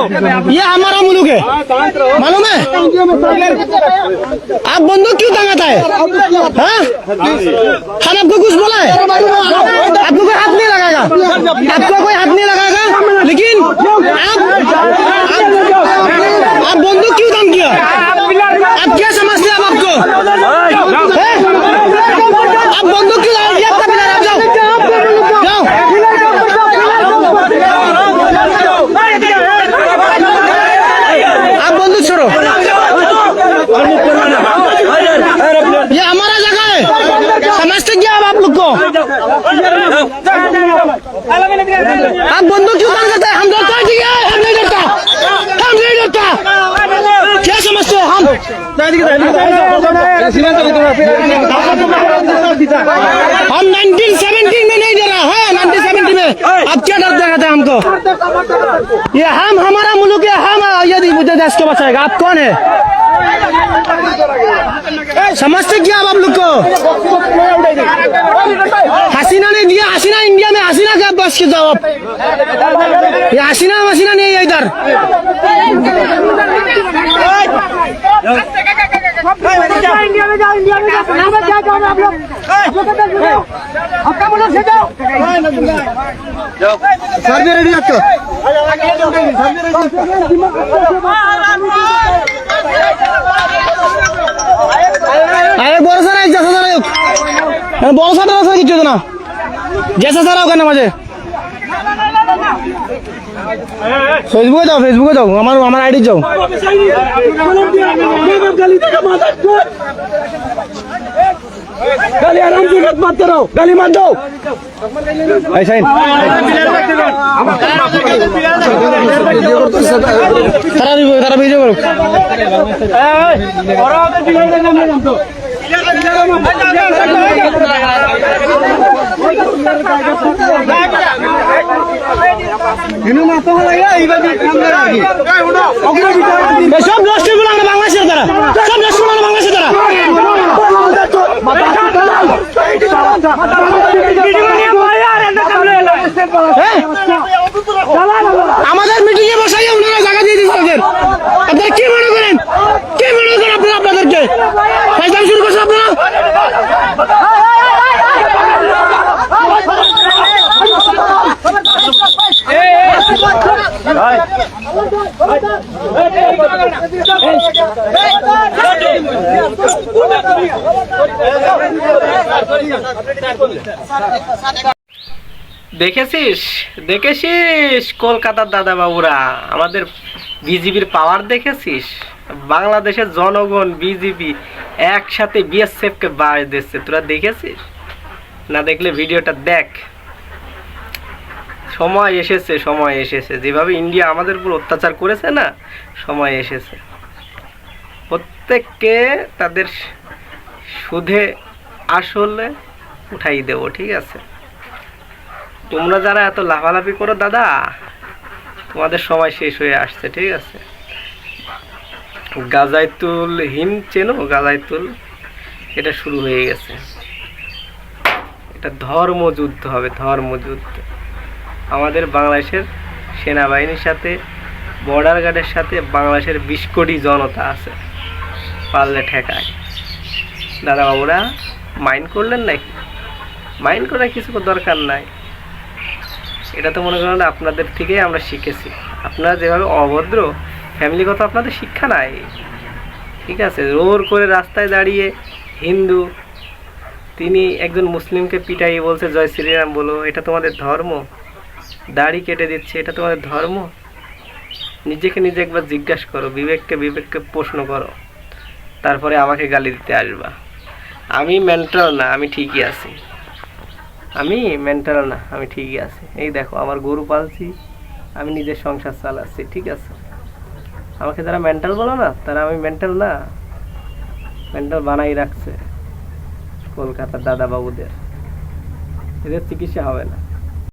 ये हमारा मुल्क है मालूम है आप बंदूक क्यों दंगाता है हाँ? हम आपको कुछ बोला है आपको कोई हाथ नहीं लगाएगा आपको कोई हाथ नहीं लगाएगा लेकिन आप आप, ये हमारा जगह है। समझते क्या आप लोग को? आप बंदूक क्यों बंद करते हैं? हम डरता है हम नहीं डरता। हम नहीं डरता। क्या समझते हो हम? हम 1970 में नहीं डरा है। 1970 में। अब क्या डर दिखाते हैं हमको? ये हम, हमारा मुल्क है, हम, यदि मुझे देश को बचाएगा। आप कौन है? समझते क्या आप लोग को हसीना ने दिया हसीना इंडिया में हसीना का बस के जाओ आप ये हसीना हसीना नहीं है इधर इंडिया में जाओ इंडिया में जाओ यहाँ में क्या जाओ आप लोग आप लोग किधर जाओ आपका मुल्क से जाओ सर भी रेडी आपको আরে বড় সারা জেসা সারা হোক। বড় সারা সারা কিছু না। জেসা সারা ওখানে মাঝে। ফেসবুকে যাও ফেসবুকে যাও। আমার আমার আইডি যাও। গালি আরাম সে মত মারতে রहो গালি মার দাও। এই সাইন তারা ভিডিও করো তারা ভিডিও করো। এই ওরা ওদের ভিডিও দেখলাম না তো। সব রাষ্ট্রগুলো আমরা বাংলাদেশের দ্বারা সব রাষ্ট্রগুলো আমরা বাংলাদেশের দ্বারা? আমাদের মিটিং এ বসাই ওনারা জায়গা দিয়ে দিয়েছেন আপনারা কি মনে করেন কি মনে করেন আপনারা আপনাদেরকে ফাইজাম শুরু করছেন আপনারা দেখেছিস? দেখেছিস কলকাতার দাদা বাবুরা আমাদের বিজিবির পাওয়ার দেখেছিস? বাংলাদেশের জনগণ, বিজিবি একসাথে বিএসএফকে বাস দিচ্ছে। তোরা দেখেছিস? না দেখলে ভিডিওটা দেখ। সময় এসেছে সময় এসেছে। যেভাবে ইন্ডিয়া আমাদের উপর অত্যাচার করেছে না, সময় এসেছে। প্রত্যেককে তাদের সুদে আসলে উঠাই দেবো, ঠিক আছে? তোমরা যারা এত লাফালাফি করো, দাদা, তোমাদের সময় শেষ হয়ে আসছে, ঠিক আছে? গাজাইতুল হিম চেনো? গাজাইতুল, এটা শুরু হয়ে গেছে। এটা ধর্মযুদ্ধ হবে, ধর্মযুদ্ধ। আমাদের বাংলাদেশের সেনাবাহিনীর সাথে বর্ডার গার্ডের সাথে বাংলাদেশের বিশ কোটি জনতা আছে পারলে ঠেকায়। দাদা বাবুরা মাইন্ড করলেন নাকি? মাইন্ড করার কিছু দরকার নাই। এটা তো মনে করেন আপনাদের থেকেই আমরা শিখেছি। আপনারা যেভাবে অভদ্র ফ্যামিলিগত আপনাদের শিক্ষা নাই। ঠিক আছে, রোর করে রাস্তায় দাঁড়িয়ে হিন্দু, তিনি একজন মুসলিমকে পিটাই বলছে, জয় শ্রীরাম বলো, এটা তোমাদের ধর্ম। দাড়ি কেটে দিচ্ছে, এটা তোমাদের ধর্ম? নিজেকে নিজে একবার জিজ্ঞাসা করো, বিবেককে বিবেককে প্রশ্ন করো। তারপরে আমাকে গালি দিতে আসবা। আমি মেন্টাল না, আমি ঠিকই আছি। আমি মেন্টাল না, আমি ঠিকই আছি। এই দেখো, আমার গরু পালছি, আমি নিজের সংসার চালাচ্ছি, ঠিক আছে? আমাকে যারা মেন্টাল বলো না, তারা আমি মেন্টাল না। মেন্টাল বানাই রাখছে। কলকাতার দাদা বাবুদের এদের চিকিৎসা হবে না।